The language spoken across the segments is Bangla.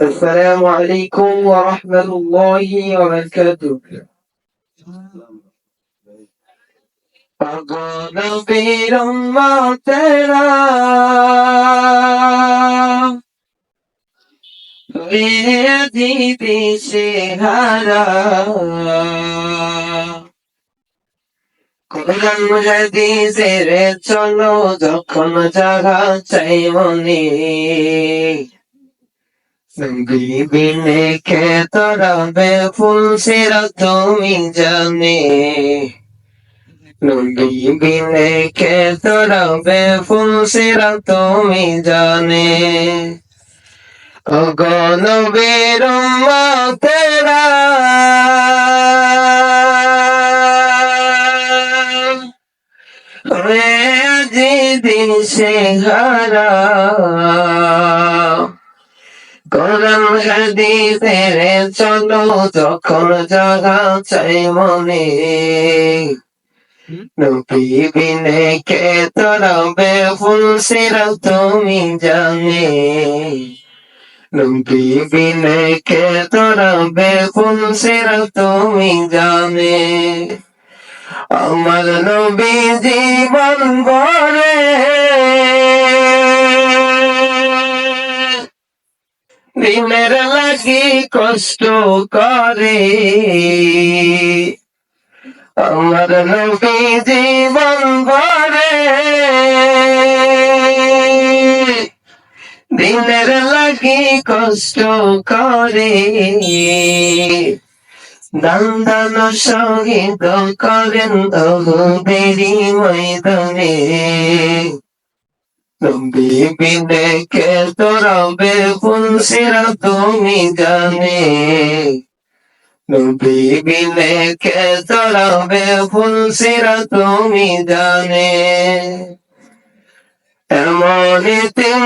السلام عليكم ورحمة الله وبركاته নবীর উম্মতেরা হয়ে দিতে সে হারা কোরআন হাদিসের চলো যখন জাগা চাই মনে বিনে কে তোরা বেফুল সেরা তুমি জানে। বিনে কে তোরা বেফুল সেরা তুমি জানে। অগনবীর তেরা আজি দিন সে হারা। কোরআন হাদিসের চলো যখন জাগা চাই মনে। নবী বিনে কে তোরা বেফুল সিরা তুমি জানে। নবী বিনে কে তোরা বেফুল সিরা তুমি জানে। আমার নবী জীবন ভরে দিনের লাগি কষ্ট করে। আমার নবী জীবন ভরে। দিনের লাগি কষ্ট করে। দান শহীদ করেন দেরি ময়দানে। নবী বিনে কে তোরা বেফুল সিরা তুমি জানে। নবী কে তোরা বেফুল সিরা তুমি জানে। এমন তিন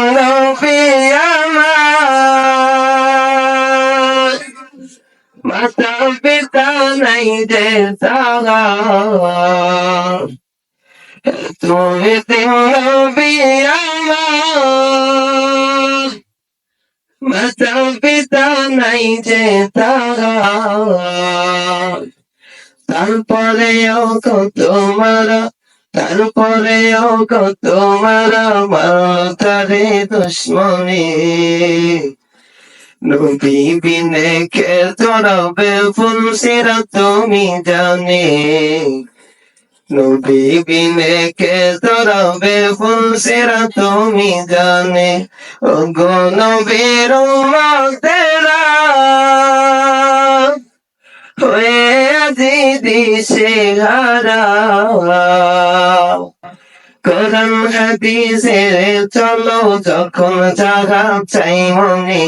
মাতা পিতা নাই যে তারা। তুমি তিন আমার মাতা পিতা নাই যে তারা তারপরেও কত মারা তারপরেও কত মারা মাতারে দুশ্মনী। নবী বিনে কে তোরা বেফুল সিরা তুমি জানে। নবী বিনে কে তোরা বেফুল সিরা তুমি জানে। ও গো নবীর তেরা হয়ে আজি দিশে হারা। কোরআন হাদিসের চলো যখন জাগা চাই মনে।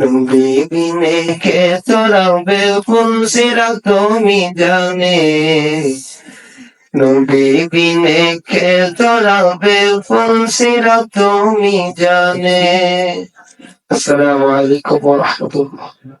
নবী বিনে কে তোরা বেফুল সিরা তুমি জানে? বিবিনে কে তোরা বেলফুন সিরা তুমি জানে? আসসালামু আলাইকুম ওয়া রাহমাতুল্লাহ।